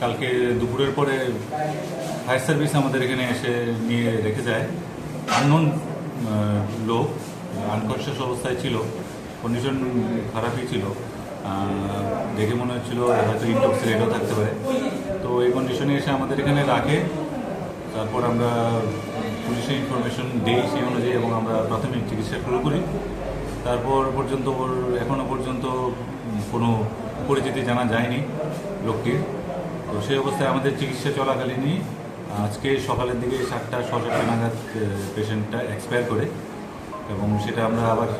কালকে দুপুরের পরে ফায়ার সার্ভিস আমাদের এখানে এসে নিয়ে রেখে যায়। আননোন লোক আনকনসিয়াস অবস্থায় ছিল কন্ডিশন খারাপই ছিল। দেখে মনে হচ্ছিল হয়তো ইনটক্সিকেটও থাকতে পারে। তো এই কন্ডিশনে এসে আমাদের এখানে রাখে। তারপর আমরা পুলিশে ইনফরমেশন দিই সেই অনুযায়ী এবং আমরা প্রাথমিক চিকিৎসা শুরু করি। তারপর পর্যন্ত ওর এখনও পর্যন্ত কোনো পরিচিতি জানা যায়নি লোকটির। তো সেই অবস্থায় আমাদের চিকিৎসা চলাকালীনই আজকে সকালের দিকে সাতটা ছ সাতটা নাগাদ পেশেন্টটা এক্সপায়ার করে এবং সেটা আমরা আবার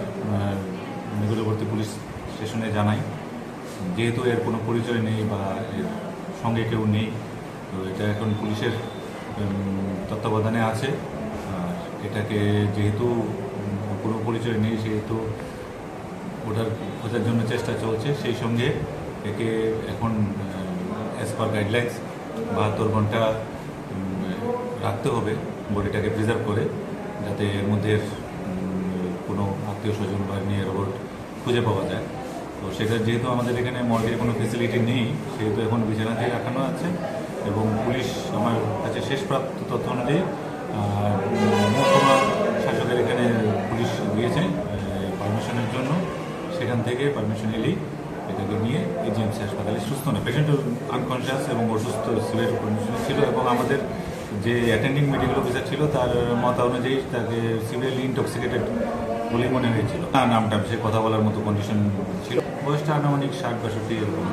নিকটবর্তী পুলিশ স্টেশনে জানাই। যেহেতু এর কোনো পরিচয় নেই বা এর সঙ্গে কেউ নেই, তো এটা এখন পুলিশের তত্ত্বাবধানে আছে। এটাকে যেহেতু কোনো পরিচয় নেই, সেহেতু ওটার খোঁজার জন্য চেষ্টা চলছে। সেই সঙ্গে একে এখন অ্যাজ পার গাইডলাইন্স বাহাত্তর ঘণ্টা রাখতে হবে বডিটাকে প্রিজার্ভ করে, যাতে এর মধ্যে কোনো আত্মীয় স্বজন বা নিয়ে রোবট খুঁজে পাওয়া যায়। তো সেটা যেহেতু আমাদের এখানে মর্গের কোনো ফেসিলিটি নেই, সেহেতু এখন বিছানাতেই রাখানো আছে এবং পুলিশ আমার কাছে শেষ প্রাপ্ত তথ্য অনুযায়ী মহকুমা শাসকের এখানে পুলিশ দিয়েছে পারমিশনের জন্য। সেখান থেকে পারমিশন এলেই এটাকে নিয়ে এজিএমসি হাসপাতালে সুস্থ না পেশেন্ট আনকনসিয়াস এবং অসুস্থ সিভিয়ার কন্ডিশনে ছিল এবং আমাদের যে অ্যাটেন্ডিং মেডিকেল অফিসার ছিল, তার মত অনুযায়ী তাকে সিভিয়ারলি ইনটক্সিকেটেড বলেই মনে হয়েছিল। তার নামটা, সে কথা বলার মতো কন্ডিশন ছিল। বয়সটা আনুমানিক ষাট, বাষট্টি, এরকম।